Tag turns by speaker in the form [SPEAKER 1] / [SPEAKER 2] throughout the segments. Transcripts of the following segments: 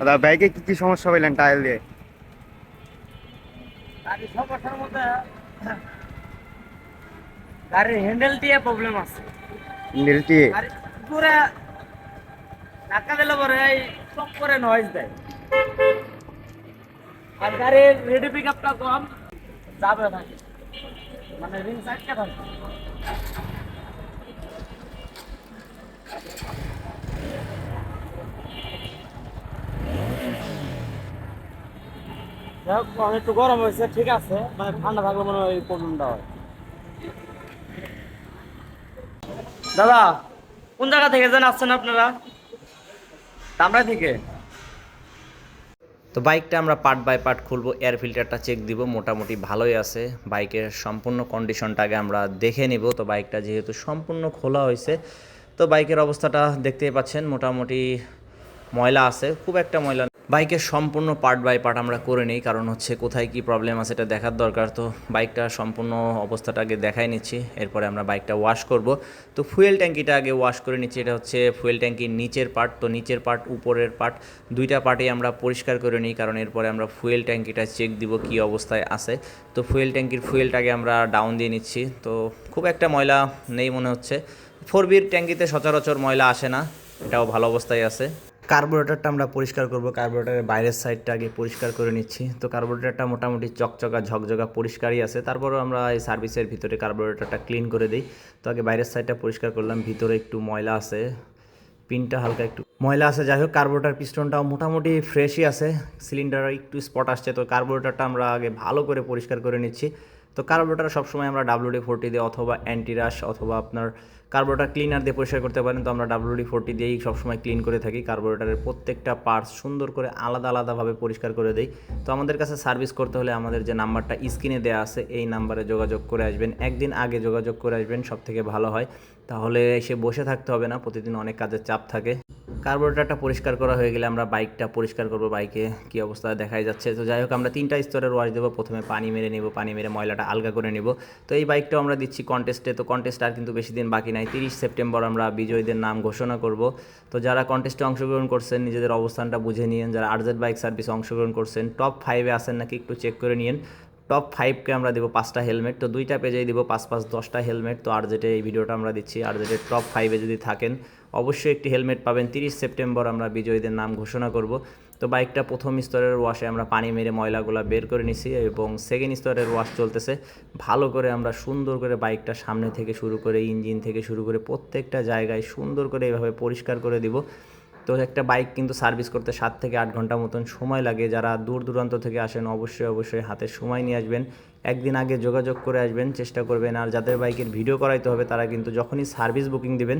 [SPEAKER 1] দাদা বাইকে কি কি সমস্যা পাইলেন টায়ার দিয়ে?
[SPEAKER 2] গাড়ির সমস্যার মধ্যে গাড়ির হ্যান্ডেল দিয়ে প্রবলেম আছে।
[SPEAKER 1] নীলটি
[SPEAKER 2] গাড়ি পুরো ধাক্কা দিলে পরে এই টপ করে নয়েজ দেয়। আর গাড়ির রেডি পিক আপটা কম যাবে থাকে মানে রিং সাইডটা থাকে এখন একটু গরম হয়েছে, ঠিক আছে মানে ঠান্ডা থাকলে মনে হয় প্রবলেমটা হয়। দাদা, কোন জায়গা থেকে আসছেন আপনারা? দামরা থেকে
[SPEAKER 3] তো বাইকটা আমরা পার্ট বাই পার্ট খুলবো, এয়ার ফিল্টারটা চেক দিব, মোটামুটি ভালোই আছে। বাইকের সম্পূর্ণ কন্ডিশনটা আগে আমরা দেখে নিব। তো বাইকটা যেহেতু সম্পূর্ণ খোলা হয়েছে, তো বাইকের অবস্থাটা দেখতেই পাচ্ছেন, মোটামুটি ময়লা আছে। খুব একটা ময়লা। বাইকের সম্পূর্ণ পার্ট বাই পার্ট আমরা করে নিই, কারণ হচ্ছে কোথায় কি প্রবলেম আছে এটা দেখার দরকার। তো বাইকটা সম্পূর্ণ অবস্থাটা আগে দেখাই নিচ্ছি, এরপরে আমরা বাইকটা ওয়াশ করব। তো ফুয়েল ট্যাঙ্কিটা আগে ওয়াশ করে নিচ্ছি, এটা হচ্ছে ফুয়েল ট্যাঙ্কির নিচের পার্ট তো নিচের পার্ট উপরের পার্ট দুইটা পার্টেই আমরা পরিষ্কার করে নিই, কারণ এরপরে আমরা ফুয়েল ট্যাঙ্কিটা চেক দিব কি অবস্থায় আছে। তো ফুয়েল ট্যাঙ্কির ফুয়েলটাকে আমরা ডাউন দিয়ে নিচ্ছি। তো খুব একটা ময়লা নেই মনে হচ্ছে। ফোর বির ট্যাঙ্কিতে সচরাচর ময়লা আসে না, এটাও ভালো অবস্থায় আছে। কার্বোরেটরটা আমরা পরিষ্কার করব। কার্বোরেটরের বাইরের সাইডটা আগে পরিষ্কার করে নিচ্ছি। তো কার্বোরেটরটা মোটামুটি চকচকা, ঝকঝকা পরিষ্কারই আছে। তারপরও আমরা এই সার্ভিসের ভিতরে কার্বোরেটরটা ক্লিন করে দিই। তো আগে বাইরের সাইডটা পরিষ্কার করলাম। ভিতরে একটু ময়লা আছে। পিনটা হালকা একটু ময়লা আছে, যাই হোক কার্বোরেটার পিস্টনটাও মোটামুটি ফ্রেশই আছে সিলিন্ডার একটু স্পট আসছে, তো কার্বোরেটারটা আমরা আগে ভালো করে পরিষ্কার করে নিচ্ছি। তো কার্বোরেটার সবসময় আমরা ডাব্লিউডি ফোরটি দিয়ে অথবা অ্যান্টিরাস অথবা আপনার কার্বোরেটার ক্লিনার দিয়ে পরিষ্কার করতে পারেন, তো আমরা ডাব্লিউডি ফোরটি দিয়েই সবসময় ক্লিন করে থাকি। কার্বোরেটারের প্রত্যেকটা পার্টস সুন্দর করে আলাদা আলাদাভাবে পরিষ্কার করে দিই। তো আমাদের কাছে সার্ভিস করতে হলে আমাদের যে নাম্বারটা স্ক্রিনে দেওয়া আছে, এই নাম্বারে যোগাযোগ করে আসবেন। একদিন আগে যোগাযোগ করে আসবেন সব থেকে ভালো হয়। তাহলে এসে বসে থাকতে হবে না, প্রতিদিন অনেক কাজের চাপ থাকে। কার্বোরেটারটা পরিষ্কার করা হয়ে গেলে আমরা বাইকটা পরিষ্কার করব, বাইকে কি অবস্থা দেখাই যাচ্ছে। তো যাই হোক, আমরা তিনটা স্তরের ওয়াশ দেবো। প্রথমে পানি মেরে নেব, পানি মেরে ময়লাটা আলগা করে নেব। তো এই বাইকটাও আমরা দিচ্ছি কন্টেস্টে তো কন্টেস্ট আর কিন্তু বেশি দিন বাকি নাই। তিরিশ সেপ্টেম্বর আমরা বিজয়ীদের নাম ঘোষণা করব। তো যারা কন্টেস্টে অংশগ্রহণ করছেন, নিজেদের অবস্থানটা বুঝে নিন যারা আরজেড বাইক সার্ভিসে অংশগ্রহণ করছেন টপ ফাইভে আসেন নাকি একটু চেক করে নিন টপ ফাইভকে আমরা দেবো পাঁচটা হেলমেট তো দুইটা পেজেই দিব পাঁচ পাঁচ দশটা হেলমেট তো আর যেটা এই ভিডিওটা আমরা দিচ্ছি, আর যেটা টপ ফাইভে যদি থাকেন, অবশ্যই একটি হেলমেট পাবেন। তিরিশ সেপ্টেম্বর আমরা বিজয়ীদের নাম ঘোষণা করব। তো বাইকটা প্রথম স্তরের ওয়াশে আমরা পানি মেরে ময়লাগুলো বের করে নিছি এবং সেকেন্ড স্তরের ওয়াশ চলতেছে। ভালো করে আমরা সুন্দর করে বাইকটা সামনে থেকে শুরু করে ইঞ্জিন থেকে শুরু করে প্রত্যেকটা জায়গায় সুন্দর করে এভাবে পরিষ্কার করে দিব। তো একটা বাইক কিন্তু সার্ভিস করতে সাত থেকে আট ঘণ্টা মতন সময় লাগে। যারা দূর দূরান্ত থেকে আসেন অবশ্যই অবশ্যই হাতে সময় নিয়ে আসবেন। একদিন আগে যোগাযোগ করে আসবেন, চেষ্টা করবেন। আর যাদের বাইকের ভিডিও করাইতে হবে, তারা কিন্তু যখনই সার্ভিস বুকিং দিবেন,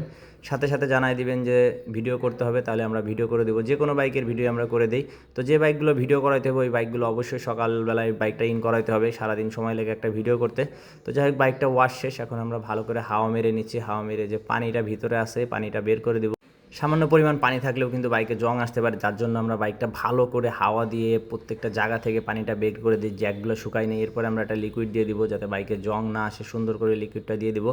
[SPEAKER 3] সাথে সাথে জানাই দিবেন যে ভিডিও করতে হবে, তাহলে আমরা ভিডিও করে দেবো। যে কোনো বাইকের ভিডিও আমরা করে দিই। তো যে বাইকগুলো ভিডিও করাইতে হবে, ওই বাইকগুলো অবশ্যই সকালবেলায় বাইকটা ইন করাইতে হবে। সারাদিন সময় লেগে একটা ভিডিও করতে। তো যাই হোক, বাইকটা ওয়াশ শেষ। এখন আমরা ভালো করে হাওয়া মেরে নিচ্ছি। হাওয়া মেরে যে পানিটা ভিতরে আসে পানিটা বের করে দেবো। সামান্য পরিমাণ পানি থাকলেও কিন্তু বাইকে জং আসতে পারে, যার জন্য আমরা বাইকটা ভালো করে হাওয়া দিয়ে প্রত্যেকটা জায়গা থেকে পানিটা বের করে দিই জ্যাকগুলো শুকাই নেই এরপরে আমরা একটা লিকুইড দিয়ে দিব যাতে বাইকে জং না আসে, সুন্দর করে লিকুইডটা দিয়ে দিব।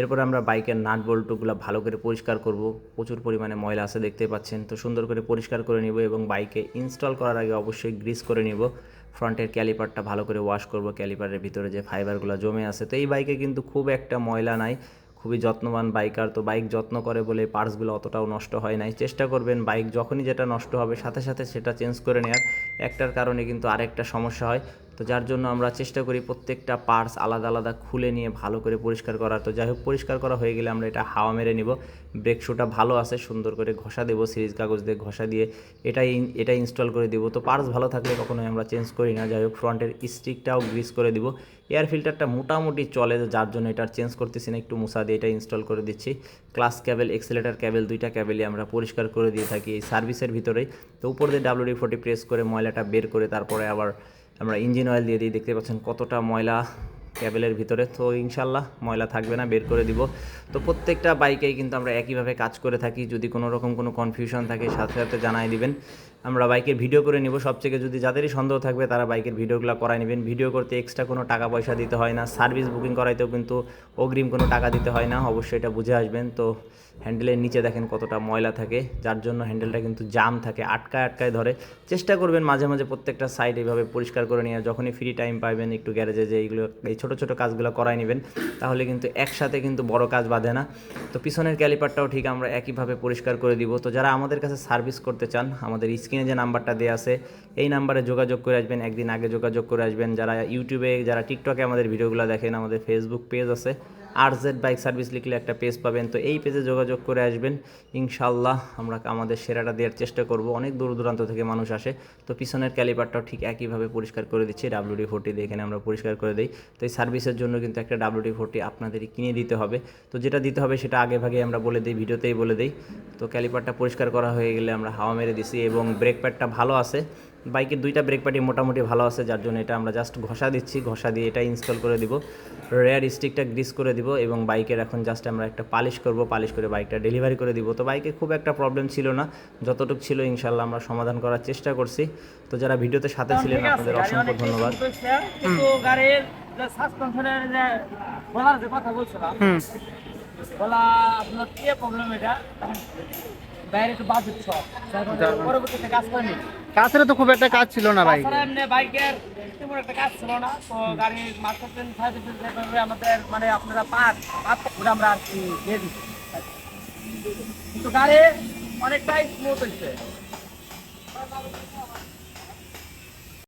[SPEAKER 3] এরপরে আমরা বাইকের নাট বল্টুগুলো ভালো করে পরিষ্কার করব, প্রচুর পরিমাণে ময়লা আছে দেখতে পাচ্ছেন, তো সুন্দর করে পরিষ্কার করে নিব এবং বাইকে ইনস্টল করার আগে অবশ্যই গ্রিস করে নিব। ফ্রন্টের ক্যালিপারটা ভালো করে ওয়াশ করব ক্যালিপারের ভিতরে যে ফাইবারগুলো জমে আছে, তো এই বাইকে কিন্তু খুব একটা ময়লা নাই। খুবই যত্নবান বাইকার তো বাইক যত্ন করে বলে পার্টসগুলো অতটাও নষ্ট হয় নাই। চেষ্টা করবেন বাইক যখনই যেটা নষ্ট হবে, সাথে সাথে সেটা চেঞ্জ করে নেওয়ার একটার কারণে কিন্তু আরেকটা সমস্যা হয়। তো যার জন্য আমরা চেষ্টা করি প্রত্যেকটা পার্টস আলাদা আলাদা খুলে নিয়ে ভালো করে পরিষ্কার করার। তো যাই হোক, পরিষ্কার করা হয়ে গেলে আমরা এটা হাওয়া মেরে নিব। ব্রেক শুটা ভালো আছে, সুন্দর করে ঘষা দেবো, সিরিজ কাগজ দিয়ে ঘষা দিয়ে এটাই এটা ইনস্টল করে দিব। তো পার্টস ভালো থাকলে কখনোই আমরা চেঞ্জ করি না। যাই হোক ফ্রন্টের স্টিকটাও গ্রিস করে দিব। এয়ার ফিল্টারটা মোটামুটি চলে যার জন্য এটা চেঞ্জ করতেছি না, একটু মুসা দিয়ে এটা ইনস্টল করে দিচ্ছি। ক্লাস ক্যাবেল এক্সেলেটার ক্যাবেল দুইটা ক্যাবেলই আমরা পরিষ্কার করে দিয়ে থাকি এই সার্ভিসের ভিতরেই। তো উপর দিয়ে ডাব্লিউডি ফোর্টি প্রেস করে ময়লাটা বের করে তারপরে আবার আমরা ইঞ্জিন অয়েল দিয়ে দিই দেখতে পাচ্ছেন কতটা ময়লা ক্যাবেলের ভিতরে। তো ইনশাল্লাহ ময়লা থাকবে না, বের করে দিব। তো প্রত্যেকটা বাইকেই কিন্তু আমরা একইভাবে কাজ করে থাকি। যদি কোনো রকম কোনো কনফিউশন থাকে, সাথে সাথে জানাই দিবেন। আমরা বাইকের ভিডিও করে নিব। সবথেকে যদি যাদেরই সন্দেহ থাকবে, তারা বাইকের ভিডিওগুলো করাই নেবেন। ভিডিও করতে এক্সট্রা কোনো টাকা পয়সা দিতে হয় না। সার্ভিস বুকিং করাইতেও কিন্তু অগ্রিম কোনো টাকা দিতে হয় না। অবশ্যই এটা বুঝে আসবেন। তো হ্যান্ডেলের নিচে দেখেন কতটা ময়লা থাকে। যার জন্য হ্যান্ডেলটা কিন্তু জাম থাকে, আটকায় আটকায় ধরে। চেষ্টা করবেন মাঝে মাঝে প্রত্যেকটা সাইড এইভাবে পরিষ্কার করে নিয়ে যখনই ফ্রি টাইম পাবেন একটু গ্যারেজে যে এইগুলো, এই ছোটো ছোটো কাজগুলো করাই নেবেন, তাহলে কিন্তু একসাথে কিন্তু বড় কাজ বাঁধে না। তো পিছনের ক্যালিপারটাও ঠিক আমরা একইভাবে পরিষ্কার করে দিব। তো যারা আমাদের কাছে সার্ভিস করতে চান, আমাদের স্ক্রিনে যে নাম্বারটা দেওয়া আছে, এই নাম্বারে যোগাযোগ করে আসবেন, একদিন আগে যোগাযোগ করে আসবেন। যারা ইউটিউবে যারা টিকটকে আমাদের ভিডিওগুলো দেখেন, আমাদের ফেসবুক পেজ আছে আর জেড বাইক সার্ভিস লিখলে একটা পেজ পাবেন। তো এই পেজে যোগাযোগ করে আসবেন। ইনশাল্লাহ আমরা আমাদের সেরাটা দেওয়ার চেষ্টা করব। অনেক দূর দূরান্ত থেকে মানুষ আসে। তো পিছনের ক্যালিপারটাও ঠিক একইভাবে পরিষ্কার করে দিচ্ছি। ডাব্লিউডি ফোরটি দিয়ে এখানে আমরা পরিষ্কার করে দিই। তো এই সার্ভিসের জন্য কিন্তু একটা ডাব্লিউডি ফোরটি আপনাদেরই কিনে দিতে হবে। তো যেটা দিতে হবে সেটা আগে ভাগে আমরা বলে দিই, ভিডিওতেই বলে দিই। তো ক্যালিপারটা পরিষ্কার করা হয়ে গেলে আমরা হাওয়া মেরে দিছি এবং ব্রেক প্যাডটা ভালো আছে। বাইকের দুইটা ব্রেক পার্টি মোটামুটি ভালো আছে যার জন্য এটা আমরা জাস্ট ঘষা দিচ্ছি ঘষা দিয়ে এটা ইনস্টল করে দিব। রেয়ার স্টিকটা গ্রিস করে দিব এবং বাইকের এখন জাস্ট আমরা একটা পালিশ করব পালিশ করে বাইকটা ডেলিভারি করে দিব। তো বাইকে খুব একটা প্রবলেম ছিল না যতটুকু ছিল ইনশাল্লাহ আমরা সমাধান করার চেষ্টা করছি। তো যারা ভিডিওতে সাথে ছিলেন আপনাদের অসংখ্য ধন্যবাদ।
[SPEAKER 2] smooth হয়েছে, কিন্তু গাড়ির সাসপেনশনের যে বলার যে কথা বলছিলাম বলা আপনার কি প্রবলেম এটা? বাইরে একটু বাদ দিচ্ছ পরবর্তীতে কাজ করেনি।
[SPEAKER 1] কাছের তো খুব একটা কাজ ছিল না
[SPEAKER 2] ভাই বাইকের তেমন একটা কাজ ছিল না। তো গাড়ির মার্কেটিং সার্ভিস আমাদের মানে আপনারা পাঁচ ওটা আমরা আর কি দিয়ে দিচ্ছি। কিন্তু গাড়ি অনেকটাই স্মুথ হয়েছে।